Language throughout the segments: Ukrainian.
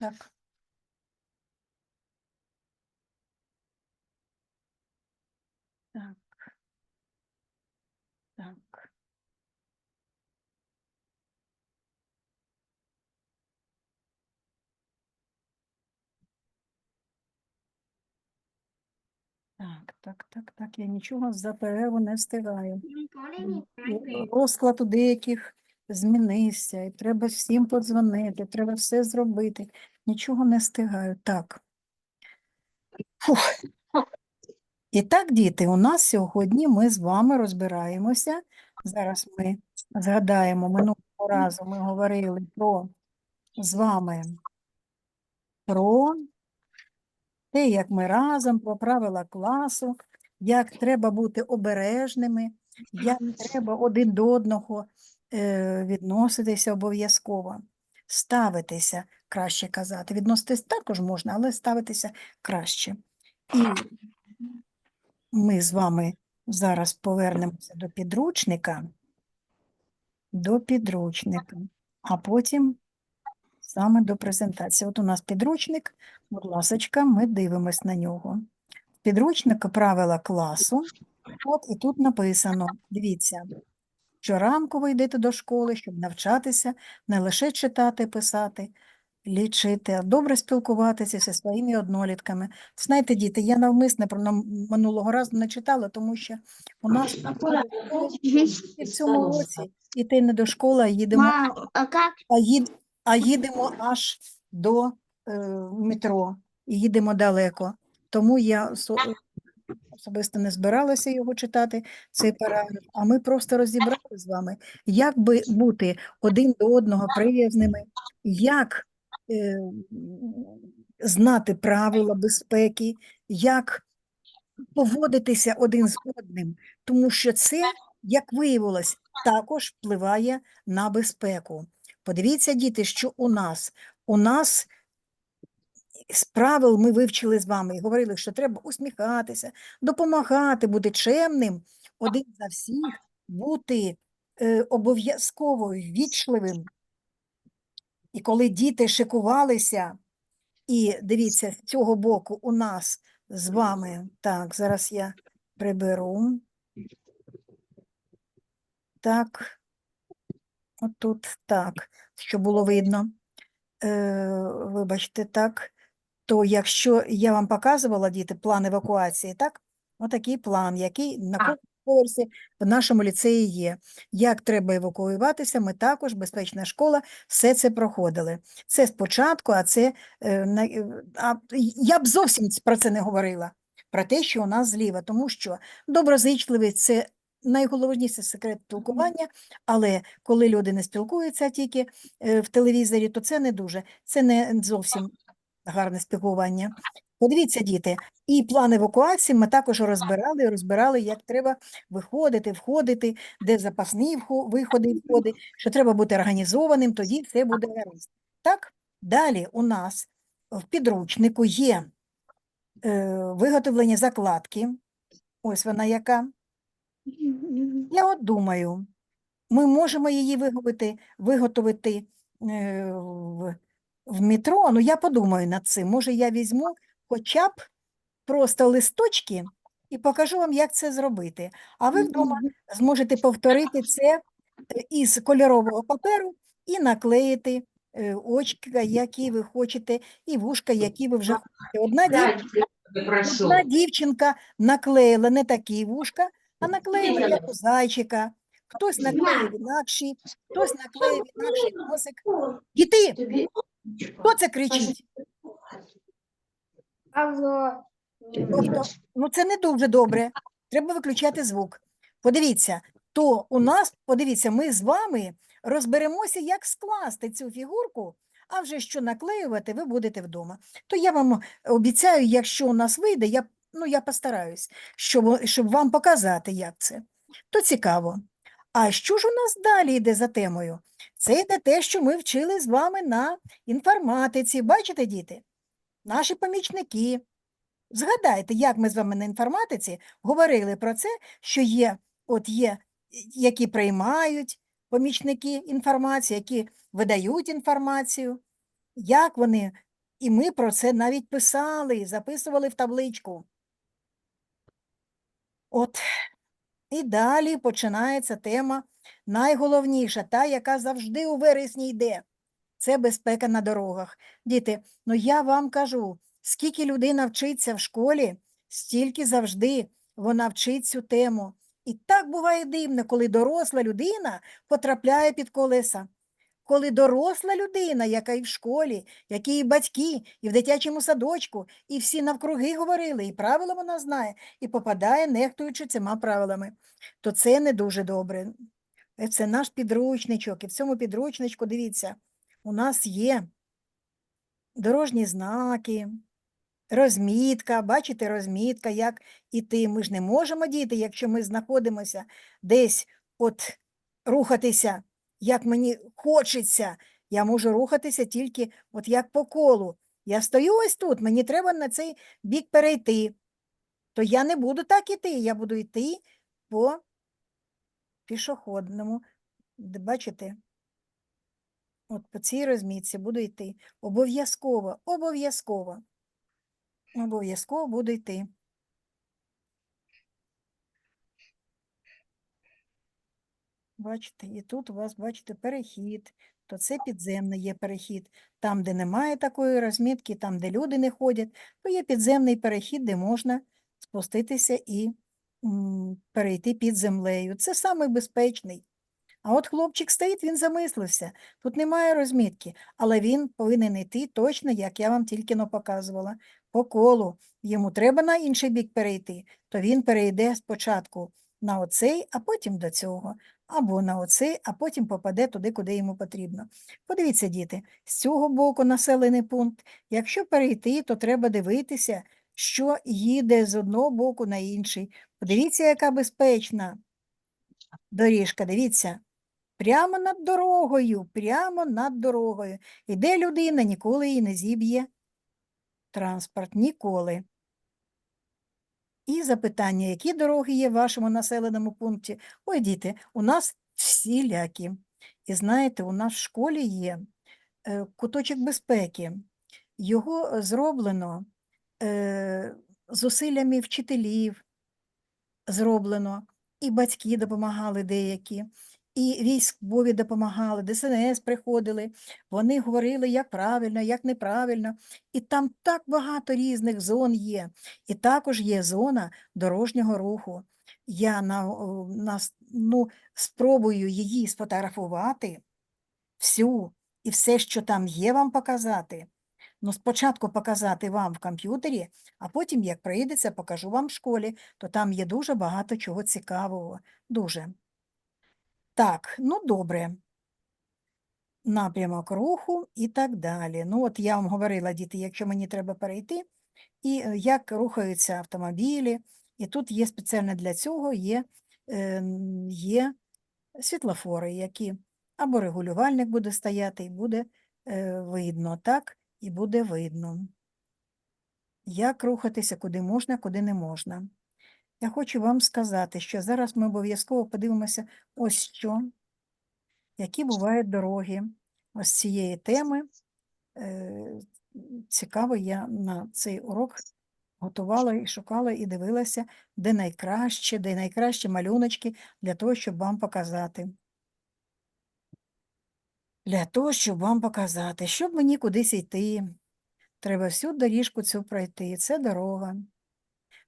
Так. Так. Так. Так, так, так, так, я нічого за перерву не встигаю. М, і Розклад деяких змінився, і треба всім подзвонити, треба все зробити. Нічого не встигаю. Так. Фух. І так, діти, у нас сьогодні ми з вами розбираємося. Зараз ми згадаємо, минулого разу ми говорили про з вами про те, як ми разом, про правила класу, як треба бути обережними, як треба один до одного відноситися обов'язково, ставитися, краще казати. Відноситись також можна, але ставитися краще. І ми з вами зараз повернемося до підручника, до підручника, а потім саме до презентації. От у нас підручник, будь ласочка, ми дивимось на нього. Підручник правила класу. От і тут написано, дивіться, щоранку ви йдете до школи, щоб навчатися, не лише читати, писати, лічити, а добре спілкуватися зі своїми однолітками. Знаєте, діти, я навмисне про нам- минулого разу не читала, тому що у нас в цьому році іти не до школи, а їдемо Мам, а а, їд, а їдемо аж до е, метро і їдемо далеко. Тому я особисто не збиралася його читати, цей параграф, а ми просто розібрали з вами, як би бути один до одного приязними, як е, знати правила безпеки, як поводитися один з одним, тому що це, як виявилось, також впливає на безпеку. Подивіться, діти, що у нас. У нас з правил ми вивчили з вами і говорили, що треба усміхатися, допомагати, бути чемним, один за всіх, бути е, обов'язково ввічливим. І коли діти шикувалися, і дивіться, з цього боку у нас з вами, так, зараз я приберу. Так, отут так, щоб було видно. Е, вибачте, так. То якщо я вам показувала, діти, план евакуації, так? Отакий план, який на кожному поверсі в нашому ліцеї є. Як треба евакуюватися, ми також, безпечна школа, все це проходили. Це спочатку, а це е, е, а, я б зовсім про це не говорила, про те, що у нас зліва, тому що доброзичливість це найголовніше секрет спілкування, але коли люди не спілкуються тільки е, в телевізорі, то це не дуже, це не зовсім гарне спілкування. Подивіться, діти, і план евакуації ми також розбирали, розбирали, як треба виходити, входити, де запасні виходи і входи, що треба бути організованим, тоді все буде гаразд. Так, далі у нас в підручнику є е, виготовлення закладки. Ось вона яка. Я от думаю, ми можемо її виготовити, виготовити е, в, в метро. Ну, я подумаю над цим. Може, я візьму хоча б просто листочки і покажу вам, як це зробити. А ви вдома зможете повторити це е, із кольорового паперу і наклеїти е, очки, які ви хочете, і вушка, які ви вже хочете. Одна, дів... прошу. Одна дівчинка наклеїла не такі вушка, а наклеїла як у зайчика. Хтось наклеїв інакші, хтось наклеїв інакший носик. Діти, хто це кричить? Алло. Тобто, ну це не дуже добре. Треба виключати звук. Подивіться, то у нас, подивіться, ми з вами розберемося, як скласти цю фігурку, а вже що наклеювати, ви будете вдома. То я вам обіцяю, якщо у нас вийде, я, ну, я постараюсь, щоб, щоб вам показати, як це. То цікаво. А що ж у нас далі йде за темою? Це йде те, що ми вчили з вами на інформатиці. Бачите, діти? Наші помічники. Згадайте, як ми з вами на інформатиці говорили про це, що є, от є, які приймають помічники інформації, які видають інформацію, як вони І ми про це навіть писали, записували в табличку. От, і далі починається тема найголовніша, та, яка завжди у вересні йде. Це безпека на дорогах. Діти, ну я вам кажу, скільки людина вчиться в школі, стільки завжди вона вчить цю тему. І так буває дивно, коли доросла людина потрапляє під колеса. Коли доросла людина, яка і в школі, які і батьки, і в дитячому садочку, і всі навкруги говорили, і правила вона знає, і попадає, нехтуючи цими правилами, то це не дуже добре. Е, Це наш підручничок, і в цьому підручничку, дивіться, у нас є дорожні знаки, розмітка, бачите, розмітка, як іти. Ми ж не можемо діти, якщо ми знаходимося десь от рухатися, як мені хочеться. Я можу рухатися тільки от як по колу. Я стою ось тут, мені треба на цей бік перейти. То я не буду так іти, я буду йти по пішохідному. Бачите? От по цій розмітці буду йти. Обов'язково, обов'язково. Обов'язково буду йти. Бачите, і тут у вас, бачите, перехід, то це підземний є перехід. Там, де немає такої розмітки, там, де люди не ходять, то є підземний перехід, де можна спуститися і м, перейти під землею. Це самий безпечний. А от хлопчик стоїть, він замислився. Тут немає розмітки, але він повинен йти точно, як я вам тільки но показувала, по колу. Йому треба на інший бік перейти, то він перейде спочатку на оцей, а потім до цього, або на оцей, а потім попаде туди, куди йому потрібно. Подивіться, діти, з цього боку населений пункт. Якщо перейти, то треба дивитися, що їде з одного боку на інший. Подивіться, яка безпечна доріжка, дивіться. Прямо над дорогою, прямо над дорогою. Іде людина, ніколи її не зіб'є транспорт, ніколи. І запитання, які дороги є в вашому населеному пункті? Ой, діти, у нас всілякі. І знаєте, у нас в школі є е, куточок безпеки. Його е, зроблено е, зусиллями вчителів, зроблено, і батьки допомагали деякі, і військові допомагали, ДСНС приходили, вони говорили, як правильно, як неправильно. І там так багато різних зон є. І також є зона дорожнього руху. Я на, на, ну, спробую її сфотографувати всю і все, що там є, вам показати. Ну, спочатку показати вам в комп'ютері, а потім, як прийдеться, покажу вам в школі, то там є дуже багато чого цікавого. Дуже. Так, ну добре. Напрямок руху і так далі. Ну, от я вам говорила, діти, якщо мені треба перейти, і е, як рухаються автомобілі. І тут є спеціально для цього є, е, є світлофори, які або регулювальник буде стояти, і буде е, видно, так, і буде видно, як рухатися, куди можна, куди не можна. Я хочу вам сказати, що зараз ми обов'язково подивимося ось що, які бувають дороги. Ось цієї теми. Е, Цікаво, я на цей урок готувала і шукала і дивилася, де найкраще, де найкращі малюночки для того, щоб вам показати. Для того, щоб вам показати, щоб мені кудись йти, треба всю доріжку цю пройти. Це дорога.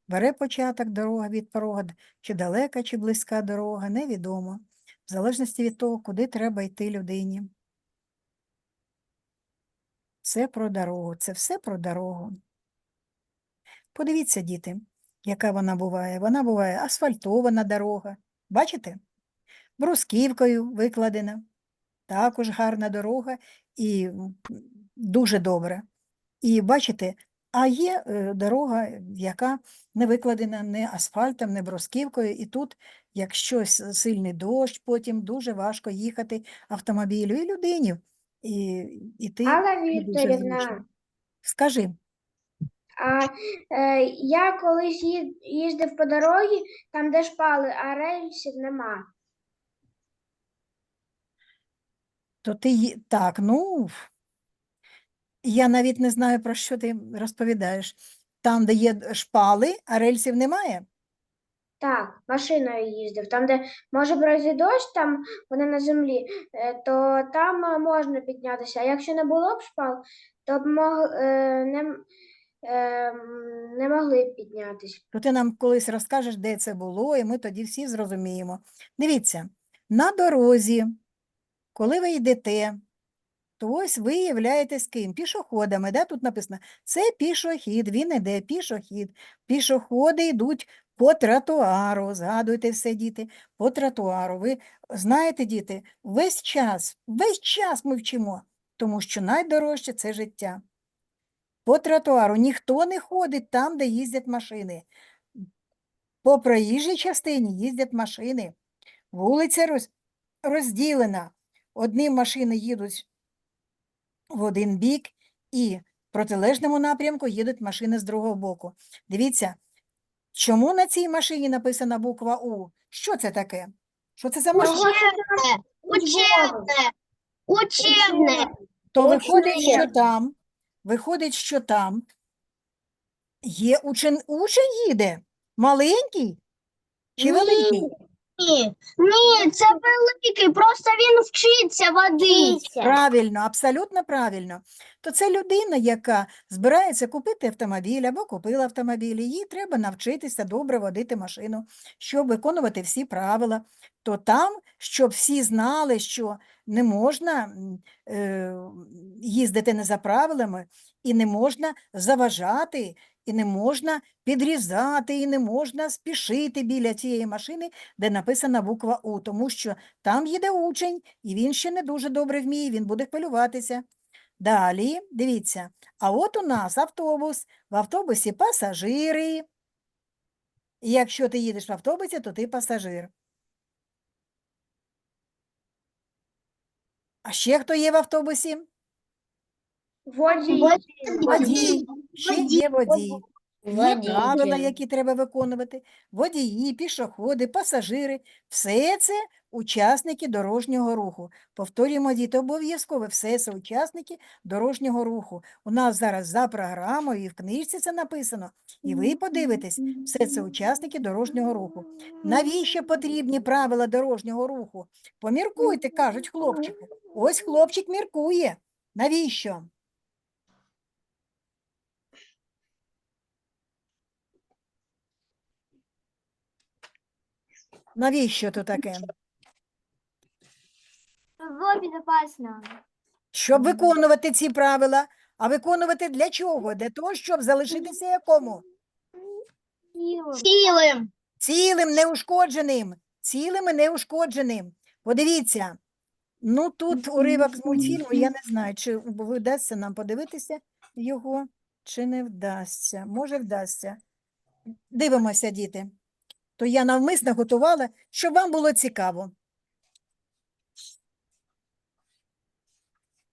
Бере початок дорога від порога, чи далека, чи близька дорога, невідомо, в залежності від того, куди треба йти людині. Це про дорогу, це все про дорогу. Подивіться, діти, яка вона буває. Вона буває асфальтована дорога. Бачите? Брусківкою викладена. Також гарна дорога і дуже добра. І бачите, а є е, дорога, яка не викладена не асфальтом, не брусківкою, і тут, якщо сильний дощ, потім дуже важко їхати автомобілю і людині. І, і ти дуже Вікторівна. Скажи. а е, я колись їздив по дорозі, там де шпали, а рельсів нема. То ти так, ну Я навіть не знаю, про що ти розповідаєш. Там, де є шпали, а рельсів немає. Так, машиною їздив. Там, де може пройти дощ, там вона на землі, е, то там е, можна піднятися. А якщо не було б шпал, то б мог, е, не, м- е, м, не могли б піднятися. То ти нам колись розкажеш, де це було, і ми тоді всі зрозуміємо. Дивіться, на дорозі, коли ви йдете, то ось ви являєтесь ким? Пішоходами. Да? Тут написано, це пішохід, він іде, пішохід. Пішоходи йдуть по тротуару. Згадуйте все, діти, по тротуару. Ви знаєте, діти, весь час, весь час ми вчимо, тому що найдорожче це життя. По тротуару ніхто не ходить там, де їздять машини. По проїжджій частині їздять машини. Вулиця роз... розділена. Одні машини їдуть в один бік, і в протилежному напрямку їдуть машини з другого боку. Дивіться, чому на цій машині написана буква У? Що це таке? Що це за машина? Учебне. Учебне. учебне. То виходить, що там, виходить, що там є учень, учень їде, маленький чи великий? Ні, ні, це великий, просто він вчиться водитися. Правильно, абсолютно правильно. То це людина, яка збирається купити автомобіль або купила автомобіль, і їй треба навчитися добре водити машину, щоб виконувати всі правила. То там, щоб всі знали, що не можна м, е, їздити не за правилами, і не можна заважати, і не можна підрізати, і не можна спішити біля цієї машини, де написана буква У, тому що там їде учень, і він ще не дуже добре вміє, він буде хвилюватися. Далі, дивіться, а от у нас автобус, в автобусі пасажири. І якщо ти їдеш в автобусі, то ти пасажир. А ще хто є в автобусі? Водій. Водій. Ще є водій. Є Водій. правила, які треба виконувати. Водії, пішоходи, пасажири – все це учасники дорожнього руху. Повторюємо, діти, обов'язково все це учасники дорожнього руху. У нас зараз за програмою і в книжці це написано. І ви подивитесь, все це учасники дорожнього руху. Навіщо потрібні правила дорожнього руху? Поміркуйте, кажуть хлопчики. Ось хлопчик міркує. Навіщо? Навіщо то таке? Було безпечно. Щоб виконувати ці правила. А виконувати для чого? Для того, щоб залишитися якому? Цілим. Цілим, неушкодженим. Цілим і неушкодженим. Подивіться. Ну тут уривок з мультфільму, я не знаю, чи вдасться нам подивитися його, чи не вдасться. Може, вдасться. Дивимося, діти. То я навмисно готувала, щоб вам було цікаво.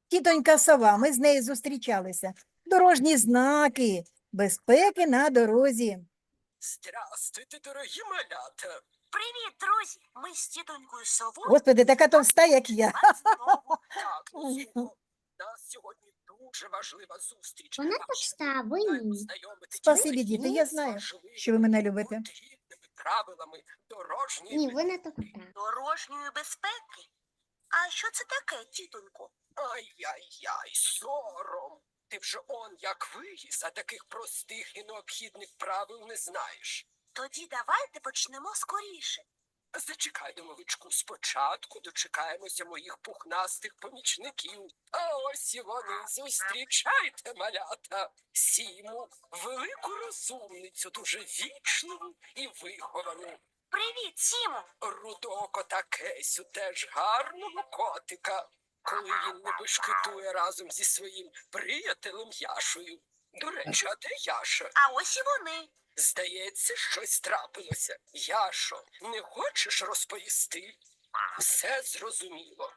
Тітонька сова, ми з нею зустрічалися. Дорожні знаки, безпеки на дорозі. Здравствуйте, дорогі малята. Привіт, друзі! Ми з тітонькою совою Господи, така товста, як я. знову Так, у нас сьогодні дуже важлива зустріч. Вона Вам товста, ви ні. Спасибі, діти, я знаю, що ви мене любите. Правилами дорожньої Ні, ви не товста. дорожньої безпеки. А що це таке, тітонько? Ай-яй-яй, сором. Ти вже он як виріс, а таких простих і необхідних правил не знаєш. Тоді давайте почнемо скоріше. Зачекай, домовичку, спочатку дочекаємося моїх пухнастих помічників. А ось і вони зустрічайте, малята. Сіму, велику розумницю, дуже вічливу і виховану. Привіт, Сімо! Рудого кота Кесю, теж гарного котика, коли він не бешкетує разом зі своїм приятелем Яшою. До речі, а де Яша? А ось і вони. Здається, щось трапилося. Яшо, не хочеш розповісти? Все зрозуміло.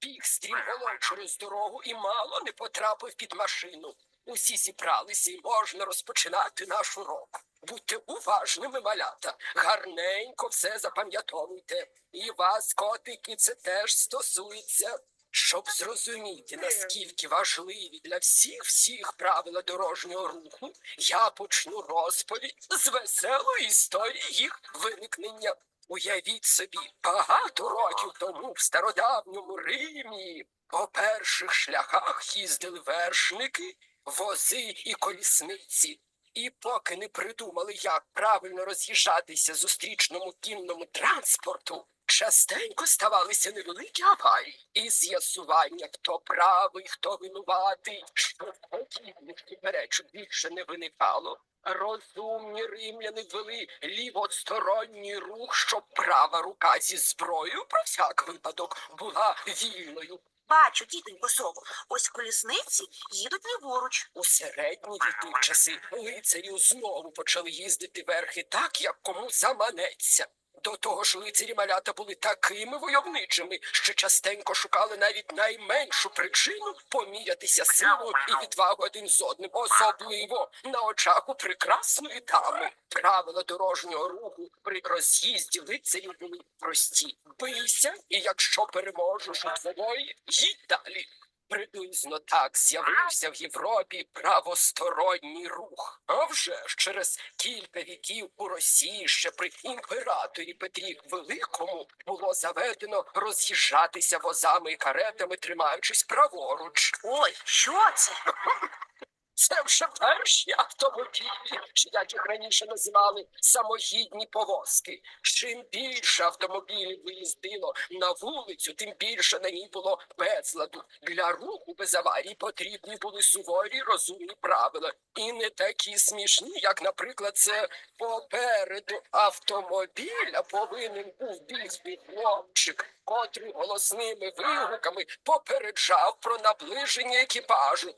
Біг стрімголом через дорогу і мало не потрапив під машину. Усі зібралися і можна розпочинати наш урок. Будьте уважними, малята, гарненько все запам'ятовуйте. І вас, котики, це теж стосується. Щоб зрозуміти, наскільки важливі для всіх всіх правила дорожнього руху, я почну розповідь з веселої історії їх виникнення. Уявіть собі, багато років тому в стародавньому Римі по перших шляхах їздили вершники, вози і колісниці. І поки не придумали, як правильно роз'їжджатися зустрічному кінному транспорту, частенько ставалися невеликі аварії і з'ясування, хто правий, хто винуватий, щоб подібних суперечок більше не виникало. Розумні римляни ввели лівосторонній рух, щоб права рука зі зброєю про всяк випадок була вільною. Бачу, тітонько сово, ось колісниці їдуть ліворуч. У середні віки часи лицарі знову почали їздити верхи так, як кому заманеться. До того ж, лицарі малята були такими войовничими, що частенько шукали навіть найменшу причину помірятися силою і відвагу один з одним, особливо на очах у прекрасної дами. Правила дорожнього руху при роз'їзді лицарів були прості. Бийся, і якщо переможеш у двобої, їдь далі. Приблизно так з'явився в Європі правосторонній рух. А вже ж через кілька віків у Росії ще при імператорі Петрі Великому було заведено роз'їжджатися возами і каретами, тримаючись праворуч. Ой, що це? Це вже перші автомобілі, чи як їх раніше називали самохідні повозки. Чим більше автомобілів виїздило на вулицю, тим більше на ній було безладу. Для руху без аварій потрібні були суворі розумні правила. І не такі смішні, як, наприклад, це попереду автомобіля повинен був бігти хлопчик, котрий голосними вигуками попереджав про наближення екіпажу.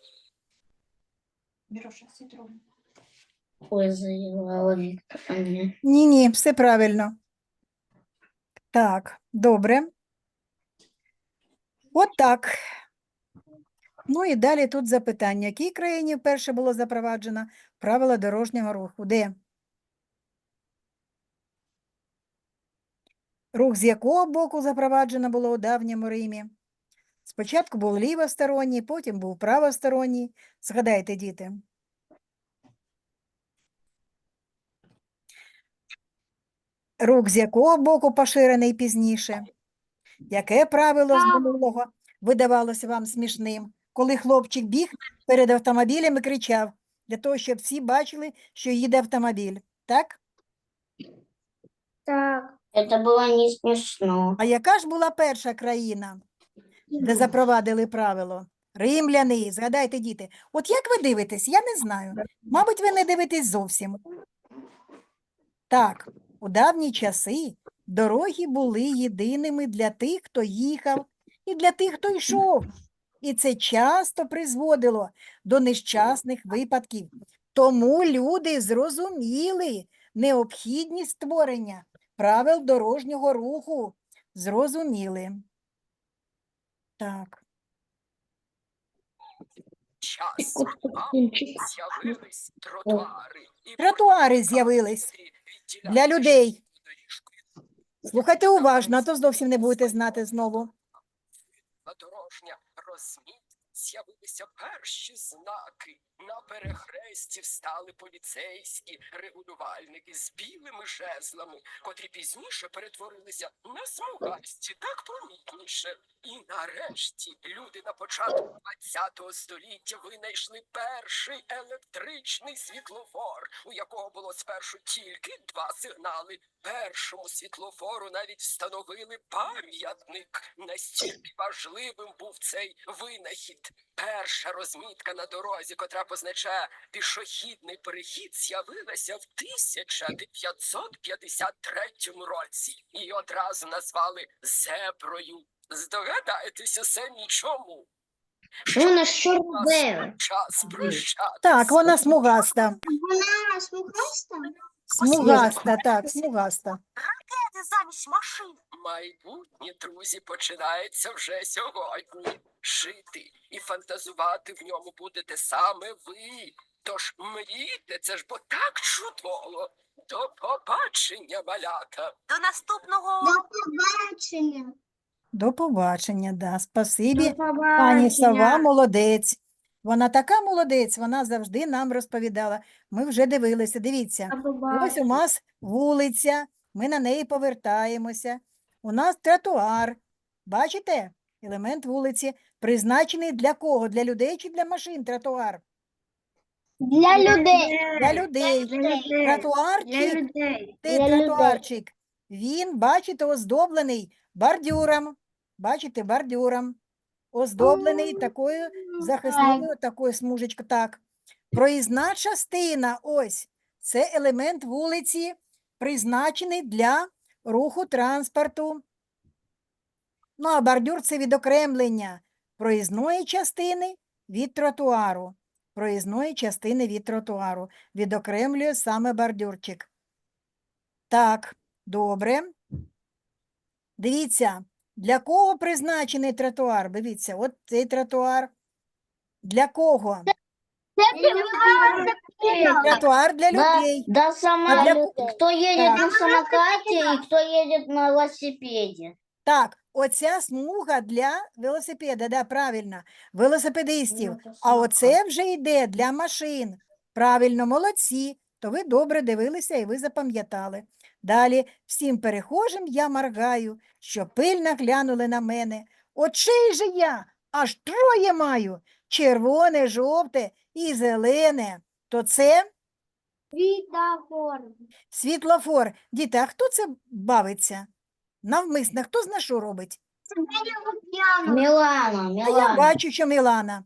Ой, заївала Віктор. А ні. Ні, ні, все правильно. Так, добре. От так. Ну і далі тут запитання. В якій країні вперше було запроваджено правила дорожнього руху? Де? Рух з якого боку запроваджено було у давньому Римі? Спочатку був лівосторонній, потім був правосторонній. Згадайте, діти. Рух з якого боку поширений пізніше? Яке правило з минулого видавалося вам смішним, коли хлопчик біг перед автомобілем і кричав, для того, щоб всі бачили, що їде автомобіль. Так? Так, Це було не смішно. А яка ж була перша країна, де запровадили правило? Римляни, згадайте, діти. От як ви дивитесь? Я не знаю. Мабуть, ви не дивитесь зовсім. Так, у давні часи дороги були єдиними для тих, хто їхав, і для тих, хто йшов. І це часто призводило до нещасних випадків. Тому люди зрозуміли необхідність створення правил дорожнього руху. Зрозуміли. Так. Час з'явились тротуари. і Тротуари з'явились для людей. доріжку Слухайте уважно, а то зовсім не будете знати знову. на дорожня розмітка з'явилися перші знаки. На перехресті встали поліцейські регулювальники з білими жезлами, котрі пізніше перетворилися на смугасті, так помітніше. І нарешті люди на початку ХХ століття винайшли перший електричний світлофор, у якого було спершу тільки два сигнали. Першому світлофору навіть встановили пам'ятник. Настільки важливим був цей винахід. Перша розмітка на дорозі, котра позначає пішохідний перехід, з'явилася в 1953 році. Її одразу назвали зеброю. Здогадаєтеся самі чому? Вона що робила? Час прощатися. Так, вона смугаста. Вона смугаста? Смугаста, так, смугаста. Де замість машин? Майбутнє, друзі, починається вже сьогодні. Жити і фантазувати в ньому будете саме ви. Тож мрійте, це ж бо так чудово. До побачення, малята. До наступного. До побачення. До побачення, да. Спасибі. До Пані Сова молодець. Вона така молодець, вона завжди нам розповідала. Ми вже дивилися. Дивіться, ось у нас вулиця, ми на неї повертаємося. У нас тротуар. Бачите? Елемент вулиці призначений для кого? Для людей чи для машин тротуар? Для людей. Для людей. Для людей. Для людей. ти для тротуарчик. Він, бачите, оздоблений бордюром. Бачите, бордюром. Оздоблений такою захисною, такою смужечкою. Так. Проїзна частина, ось, це елемент вулиці, призначений для руху транспорту. Ну, а бордюр це відокремлення проїзної частини від тротуару. Проїзної частини від тротуару. Відокремлює саме бордюрчик. Так, добре. Дивіться, для кого призначений тротуар? Дивіться, от цей тротуар. Для кого? Тротуар для Да, людей. да, сама для лю- кто едет Так. на самокате и кто едет на велосипеде. Так, оця смуга для велосипеда, да, правильно, велосипедистів. А оце вже йде для машин. Правильно, молодці. То ви добре дивилися і ви запам'ятали. Далі всім перехожим я моргаю, що пильно глянули на мене. Очей же я аж троє маю. Червоне, жовте і зелене. То це Світофор. світлофор. Діти, а хто це бавиться? Навмисно, хто зна що робить? Милана, А я Милана. бачу, що Мілана.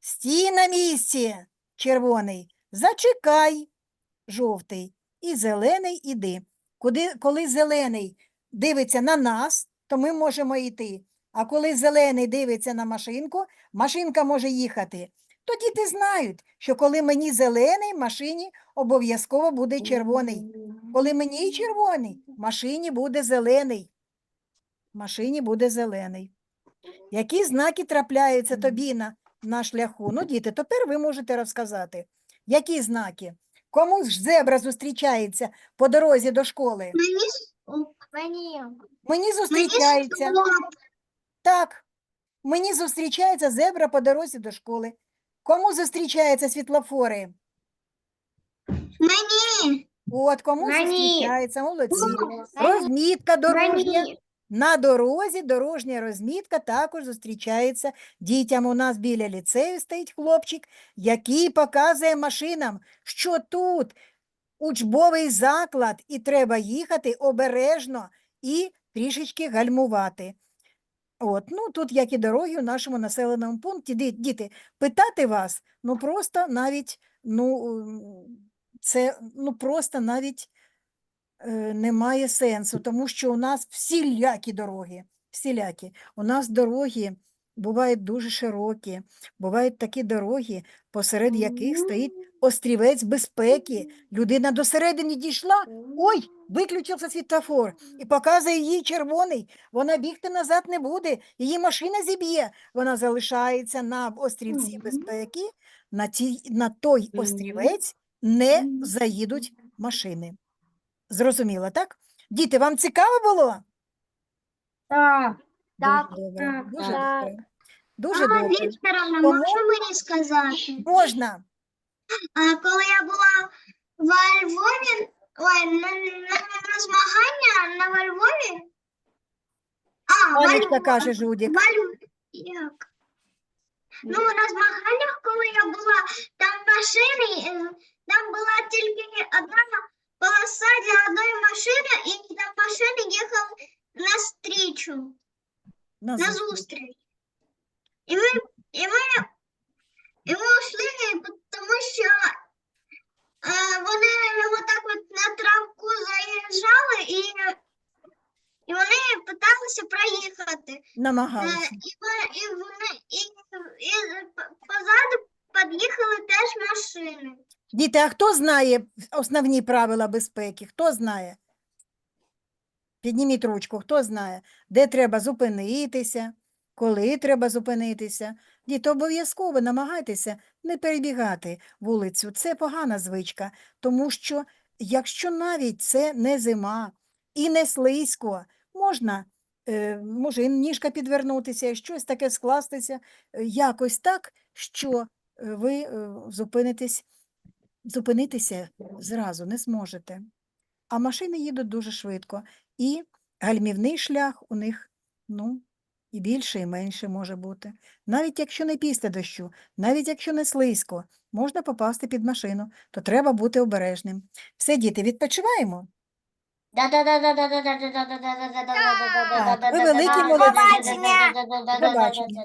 Стій на місці, червоний, зачекай, жовтий, і зелений іди. Куди, коли зелений дивиться на нас, то ми можемо йти. А коли зелений дивиться на машинку, машинка може їхати. То діти знають, що коли мені зелений, машині обов'язково буде червоний. Коли мені червоний, машині буде зелений. Машині буде зелений. Які знаки трапляються тобі на, на шляху? Ну, діти, тепер ви можете розказати. Які знаки? Кому ж зебра зустрічається по дорозі до школи? Мені зустрічається. Так, мені зустрічається зебра по дорозі до школи. Кому зустрічаються світлофори? Мені. От, кому Мені. зустрічається, молодці. Розмітка дорожня. На дорозі дорожня розмітка також зустрічається дітям. У нас біля ліцею стоїть хлопчик, який показує машинам, що тут учбовий заклад, і треба їхати обережно і трішечки гальмувати. От, ну тут, як і дороги у нашому населеному пункті, Ді- діти, питати вас, ну просто навіть, ну, це, ну просто навіть е, немає сенсу, тому що у нас всілякі дороги, всілякі. У нас дороги бувають дуже широкі, бувають такі дороги, посеред яких стоїть острівець безпеки. Людина до середини дійшла, ой, виключився світлофор і показує їй червоний. Вона бігти назад не буде, її машина зіб'є. Вона залишається на острівці безпеки, на, тій, на той острівець не заїдуть машини. Зрозуміло, так? Діти, вам цікаво було? Так. Дуже добре, так, дуже так. добре. Дуже добре. Вікторовна, Тому- можна мені сказати? Можна. А, коли я була во Львові, ой, на, на, на змагання на во Львові. А, во Анечка Львові, каже Жудік. во Львові, як? Ну, на змаганнях, коли я була, там машини, е, там була тільки одна полоса для одної машини, і там машини їхали на стрічу, На на зустріч. зустріч. І ми, і ми, і йшли, тому що е, вони отак от на травку заїжджали і, і вони питалися проїхати. Е, Намагалися. і, вони- і вони і, і позаду під'їхали теж машини. Діти, а хто знає основні правила безпеки? Хто знає? Підніміть ручку, хто знає, де треба зупинитися, коли треба зупинитися. Діти, обов'язково намагайтеся не перебігати вулицю. Це погана звичка, тому що якщо навіть це не зима і не слизько, можна може і ніжка підвернутися, щось таке скластися, е, якось так, що е, ви е, зупинитесь, зупинитися зразу не зможете. А машини їдуть дуже швидко, і гальмівний шлях у них ну, і більше, і менше може бути. Навіть якщо не після дощу, навіть якщо не слизько, можна попасти під машину, то треба бути обережним. Все, діти, відпочиваємо? Так, ви великі молодці. До побачення.